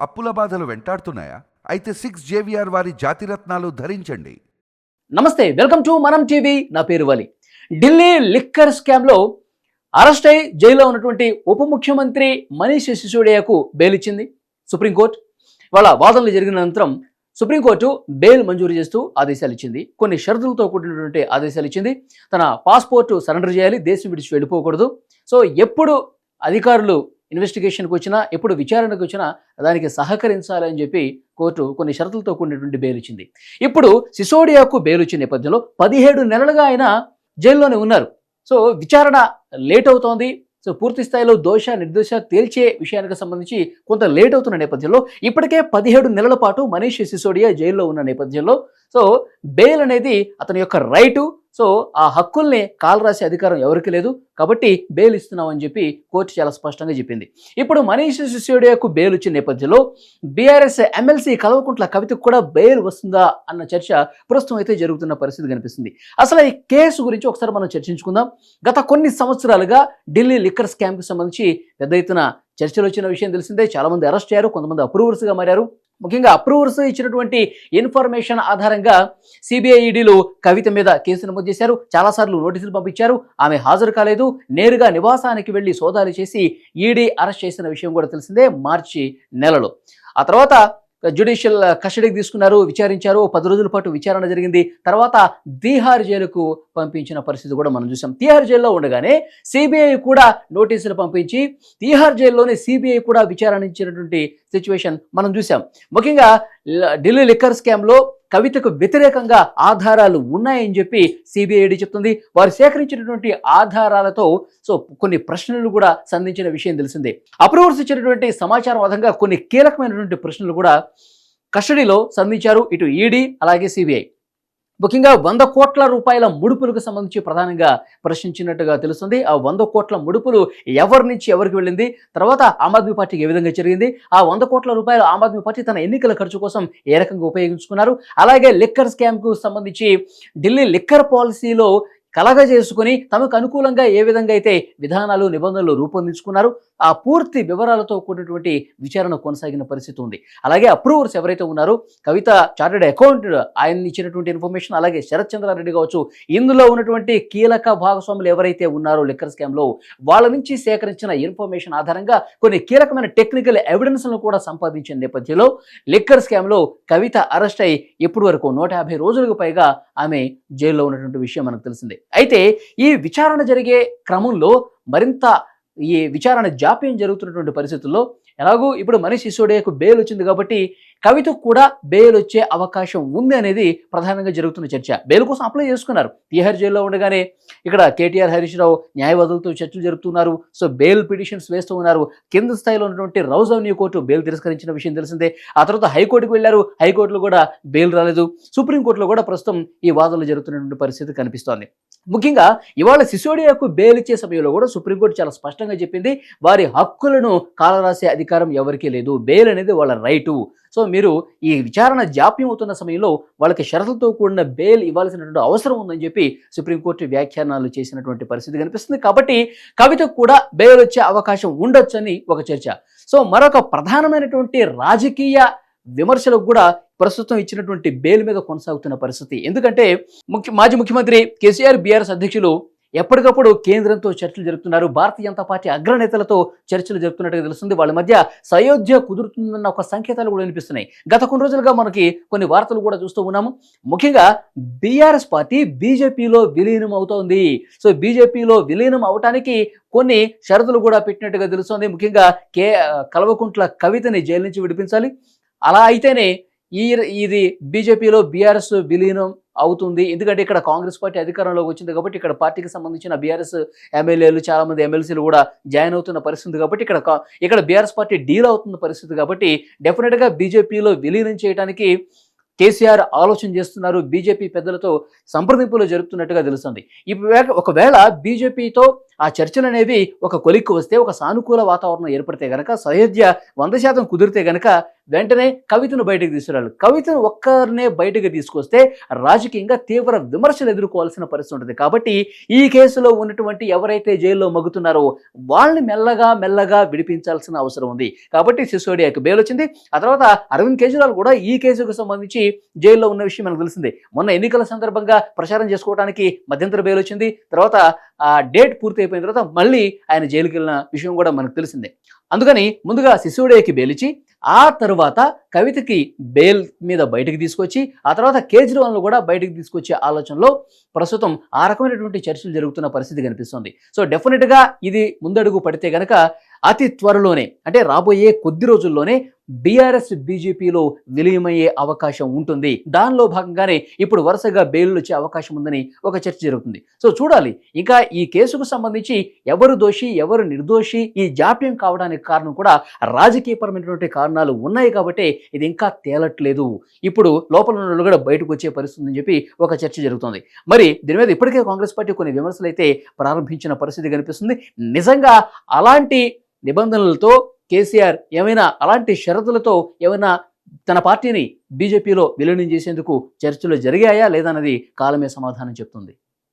అప్పుల బాధలు వెంటాడుతున్నాయా? అయితే సిక్స్ జేవిఆర్ వారి జాతిరత్నాలు ధరించండి. నమస్తే వెల్కమ్ టు మనం టీవీ. నా పేరు వలి. ఢిల్లీ లిక్కర్ స్కామ్లో అరెస్ట్ అయి జైల్లో ఉన్నటువంటి ఉప ముఖ్యమంత్రి మనీష్ సిసోడియాకు బెయిల్ ఇచ్చింది సుప్రీంకోర్టు. వాళ్ళ వాదనలు జరిగిన అనంతరం సుప్రీంకోర్టు బెయిల్ మంజూరు చేస్తూ ఆదేశాలు ఇచ్చింది. కొన్ని షరతులతో కూడినటువంటి ఆదేశాలు ఇచ్చింది. తన పాస్పోర్టు సరెండర్ చేయాలి దేశం విడిచి వెళ్ళిపోకూడదు. సో ఎప్పుడు అధికారులు ఇన్వెస్టిగేషన్కి వచ్చినా ఎప్పుడు విచారణకు వచ్చినా దానికి సహకరించాలని చెప్పి కోర్టు కొన్ని షరతులతో కూడినటువంటి బెయిల్ ఇచ్చింది ఇప్పుడు సిసోడియాకు బెయిల్ ఇచ్చిన నేపథ్యంలో పదిహేడు నెలలుగా ఆయన జైల్లోనే ఉన్నారు. సో విచారణ లేట్ అవుతోంది. సో పూర్తి స్థాయిలో దోష నిర్దోష తేల్చే విషయానికి సంబంధించి కొంత లేట్ అవుతున్న నేపథ్యంలో ఇప్పటికే పదిహేడు నెలల పాటు మనీష్ సిసోడియా జైల్లో ఉన్న నేపథ్యంలో సో బెయిల్ అనేది అతని యొక్క రైటు సో ఆ హక్కుల్ని కాలరాసే అధికారం ఎవరికి లేదు కాబట్టి బెయిల్ ఇస్తున్నామని చెప్పి కోర్టు చాలా స్పష్టంగా చెప్పింది. ఇప్పుడు మనీష్ సిసోడియాకు బెయిల్ వచ్చిన నేపథ్యంలో బీఆర్ఎస్ ఎమ్మెల్సీ కల్వకుంట్ల కవితకు కూడా బెయిల్ వస్తుందా అన్న చర్చ ప్రస్తుతం అయితే జరుగుతున్న పరిస్థితి కనిపిస్తుంది. అసలు ఈ కేసు గురించి ఒకసారి మనం చర్చించుకుందాం. గత కొన్ని సంవత్సరాలుగా ఢిల్లీ లిక్కర్ స్కామ్కి సంబంధించి పెద్ద ఎత్తున చర్చలు వచ్చిన విషయం తెలిసిందే. చాలామంది అరెస్ట్ అయ్యారు కొంతమంది అప్రూవర్స్గా మారారు. ముఖ్యంగా అప్రూవర్స్ ఇచ్చినటువంటి ఇన్ఫర్మేషన్ ఆధారంగా సిబిఐఈడీలు కవిత మీద కేసు నమోదు చేశారు. చాలాసార్లు నోటీసులు పంపించారు. ఆమె హాజరు కాలేదు. నేరుగా నివాసానికి వెళ్ళి సోదాలు చేసి ఈడీ అరెస్ట్ చేసిన విషయం కూడా తెలిసిందే మార్చి నెలలో. ఆ తర్వాత జ్యుడిషియల్ కస్టడీకి తీసుకున్నారు విచారించారు. పది రోజుల పాటు విచారణ జరిగింది. తర్వాత తీహార్ జైలుకు పంపించిన పరిస్థితి కూడా మనం చూసాం. తీహార్ జైల్లో ఉండగానే సిబిఐ కూడా నోటీసులు పంపించి తీహార్ జైల్లోనే సిబిఐ కూడా విచారించినటువంటి సిచ్యువేషన్ మనం చూసాం. ముఖ్యంగా ల- ఢిల్లీ లిక్కర్ స్కామ్లో కవితకు వ్యతిరేకంగా ఆధారాలు ఉన్నాయని చెప్పి సిబిఐడి చెప్తుంది. వారు సేకరించినటువంటి ఆధారాలతో సో కొన్ని ప్రశ్నలు కూడా సంధించిన విషయం తెలిసిందే. అప్రూవర్స్ ఇచ్చినటువంటి సమాచారం ఆధారంగా కొన్ని కీలకమైనటువంటి ప్రశ్నలు కూడా కస్టడీలో సంధించారు. ఇటు ఈడీ అలాగే సిబిఐ. ముఖ్యంగా వంద కోట్ల రూపాయల ముడుపులకు సంబంధించి ప్రధానంగా ప్రశ్నించినట్టుగా తెలుస్తుంది. ఆ వంద కోట్ల ముడుపులు ఎవరి నుంచి ఎవరికి వెళ్ళింది? తర్వాత ఆమ్ ఆద్మీ పార్టీకి ఏ విధంగా జరిగింది? ఆ వంద కోట్ల రూపాయలు ఆమ్ ఆద్మీ పార్టీ తన ఎన్నికల ఖర్చు కోసం ఏ రకంగా ఉపయోగించుకున్నారు? అలాగే లిక్కర్ స్కామ్కు సంబంధించి ఢిల్లీ లిక్కర్ పాలసీలో కలగజేసుకుని తమకు అనుకూలంగా ఏ విధంగా అయితే విధానాలు నిబంధనలు రూపొందించుకున్నారు ఆ పూర్తి వివరాలతో కూడినటువంటి విచారణ కొనసాగిన పరిస్థితి ఉంది. అలాగే అప్రూవర్స్ ఎవరైతే ఉన్నారో కవిత చార్టెడ్ అకౌంట్ ఆయన ఇచ్చినటువంటి ఇన్ఫర్మేషన్ అలాగే శరత్ చంద్రారెడ్డి కావచ్చు ఇందులో ఉన్నటువంటి కీలక భాగస్వాములు ఎవరైతే ఉన్నారో లిక్కర్ స్కామ్లో వాళ్ళ నుంచి సేకరించిన ఇన్ఫర్మేషన్ ఆధారంగా కొన్ని కీలకమైన టెక్నికల్ ఎవిడెన్స్లను కూడా సంపాదించిన నేపథ్యంలో లిక్కర్ స్కామ్లో కవిత అరెస్ట్ అయి ఇప్పటి వరకు నూట యాభై రోజులకు పైగా ఆమె జైల్లో ఉన్నటువంటి విషయం మనకు తెలిసిందే. అయితే ఈ విచారణ జరిగే క్రమంలో మరింత ఈ విచారణ జాప్యం జరుగుతున్నటువంటి పరిస్థితుల్లో ఎలాగూ ఇప్పుడు మనీష్ సిసోడియాకు బెయిల్ వచ్చింది కాబట్టి కవితకు కూడా బెయిల్ వచ్చే అవకాశం ఉంది అనేది ప్రధానంగా జరుగుతున్న చర్చ. బెయిల్ కోసం అప్లై చేసుకున్నారు. తీహార్ జైల్లో ఉండగానే ఇక్కడ కేటీఆర్ హరీష్ రావు న్యాయవాదులతో చర్చలు జరుపుతున్నారు. సో బెయిల్ పిటిషన్స్ వేస్తూ ఉన్నారు. కింద స్థాయిలో ఉన్నటువంటి రౌజ్ కోర్టు బెయిల్ తిరస్కరించిన విషయం తెలిసిందే. ఆ తర్వాత హైకోర్టుకు వెళ్ళారు. హైకోర్టులో కూడా బెయిల్ రాలేదు. సుప్రీంకోర్టులో కూడా ప్రస్తుతం ఈ వాదనలు జరుగుతున్నటువంటి పరిస్థితి కనిపిస్తోంది. ముఖ్యంగా ఇవాళ సిసోడియాకు బెయిల్ ఇచ్చే సమయంలో కూడా సుప్రీంకోర్టు చాలా స్పష్టంగా చెప్పింది వారి హక్కులను కాలరాసే అధికారం ఎవరికీ లేదు. బెయిల్ అనేది వాళ్ళ రైటు. సో మీరు ఈ విచారణ జాప్యం అవుతున్న సమయంలో వాళ్ళకి షరతులతో కూడిన బెయిల్ ఇవ్వాల్సినటువంటి అవసరం ఉందని చెప్పి సుప్రీంకోర్టు వ్యాఖ్యానాలు చేసినటువంటి పరిస్థితి కనిపిస్తుంది. కాబట్టి కవితకు కూడా బెయిల్ వచ్చే అవకాశం ఉండొచ్చని ఒక చర్చ. సో మరొక ప్రధానమైనటువంటి రాజకీయ విమర్శలకు కూడా ప్రస్తుతం ఇచ్చినటువంటి బెయిల్ మీద కొనసాగుతున్న పరిస్థితి. ఎందుకంటే ముఖ్య మాజీ ముఖ్యమంత్రి కేసీఆర్ బీఆర్ఎస్ అధ్యక్షులు ఎప్పటికప్పుడు కేంద్రంతో చర్చలు జరుపుతున్నారు. భారతీయ జనతా పార్టీ అగ్రనేతలతో చర్చలు జరుపుతున్నట్టుగా తెలుస్తుంది. వాళ్ళ మధ్య సయోధ్య కుదురుతుందన్న ఒక సంకేతాలు కూడా వినిపిస్తున్నాయి. గత కొన్ని రోజులుగా మనకి కొన్ని వార్తలు కూడా చూస్తూ ఉన్నాము. ముఖ్యంగా బీఆర్ఎస్ పార్టీ బీజేపీలో విలీనం అవుతోంది. సో బీజేపీలో విలీనం అవటానికి కొన్ని షరతులు కూడా పెట్టినట్టుగా తెలుస్తోంది. ముఖ్యంగా కే కల్వకుంట్ల కవితని జైలు నుంచి విడిపించాలి. అలా అయితేనే ఈ ఇది బీజేపీలో బీఆర్ఎస్ విలీనం అవుతుంది. ఎందుకంటే ఇక్కడ కాంగ్రెస్ పార్టీ అధికారంలోకి వచ్చింది కాబట్టి ఇక్కడ పార్టీకి సంబంధించిన బీఆర్ఎస్ ఎమ్మెల్యేలు చాలామంది ఎమ్మెల్సీలు కూడా జాయిన్ అవుతున్న పరిస్థితి కాబట్టి ఇక్కడ ఇక్కడ బీఆర్ఎస్ పార్టీ డీల్ అవుతున్న పరిస్థితి కాబట్టి డెఫినెట్గా బీజేపీలో విలీనం చేయడానికి కేసీఆర్ ఆలోచన చేస్తున్నారు. బీజేపీ పెద్దలతో సంప్రదింపులు జరుపుతున్నట్టుగా తెలుస్తుంది. ఇప్పుడు ఒకవేళ బీజేపీతో ఆ చర్చలు అనేవి ఒక కొలిక్కు వస్తే ఒక సానుకూల వాతావరణం ఏర్పడితే గనక సయోధ్య వంద శాతం కుదిరితే గనక వెంటనే కవితను బయటకు తీసుకురాలి. కవితను ఒక్కరినే బయటకు తీసుకొస్తే రాజకీయంగా తీవ్ర విమర్శలు ఎదుర్కోవాల్సిన పరిస్థితి ఉంటుంది. కాబట్టి ఈ కేసులో ఉన్నటువంటి ఎవరైతే జైల్లో మగుతున్నారో వాళ్ళని మెల్లగా మెల్లగా విడిపించాల్సిన అవసరం ఉంది. కాబట్టి సిసోడియాకి బెయిల్ వచ్చింది. ఆ తర్వాత అరవింద్ కేజ్రీవాల్ కూడా ఈ కేసుకు సంబంధించి జైల్లో ఉన్న విషయం మనకు తెలిసిందే. మొన్న ఎన్నికల సందర్భంగా ప్రచారం చేసుకోవడానికి మధ్యంతర బెయిల్ వచ్చింది. తర్వాత ఆ డేట్ పూర్తి అయిపోయిన తర్వాత మళ్ళీ ఆయన జైలుకి వెళ్ళిన విషయం కూడా మనకు తెలిసిందే. అందుకని ముందుగా సిసోడియాకి బేలిచి ఆ తర్వాత కవితకి బెయిల్ మీద బయటకు తీసుకొచ్చి ఆ తర్వాత కేజ్రీవాల్ను కూడా బయటకు తీసుకొచ్చే ఆలోచనలో ప్రస్తుతం ఆ రకమైనటువంటి చర్చలు జరుగుతున్న పరిస్థితి కనిపిస్తుంది. సో డెఫినెట్గా ఇది ముందడుగు పడితే గనక అతి త్వరలోనే అంటే రాబోయే కొద్ది రోజుల్లోనే బీఆర్ఎస్ బీజేపీలో విలీనమయ్యే అవకాశం ఉంటుంది. దానిలో భాగంగానే ఇప్పుడు వరుసగా బెయిల్ వచ్చే అవకాశం ఉందని ఒక చర్చ జరుగుతుంది. సో చూడాలి. ఇంకా ఈ కేసుకు సంబంధించి ఎవరు దోషి ఎవరు నిర్దోషి ఈ జాప్యం కావడానికి కారణం కూడా రాజకీయపరమైనటువంటి కారణాలు ఉన్నాయి కాబట్టి ఇది ఇంకా తేలట్లేదు. ఇప్పుడు లోపల ఉన్న కూడా బయటకు వచ్చే పరిస్థితి అని చెప్పి ఒక చర్చ జరుగుతుంది. మరి దీని మీద ఇప్పటికే కాంగ్రెస్ పార్టీ కొన్ని విమర్శలు అయితే ప్రారంభించిన పరిస్థితి కనిపిస్తుంది. నిజంగా అలాంటి నిబంధనలతో కేసీఆర్ ఏమైనా అలాంటి షరతులతో ఏమైనా తన పార్టీని బీజేపీలో విలీనం చేసేందుకు చర్చలు జరిగాయా లేదన్నది కాలమే సమాధానం చెప్తుంది.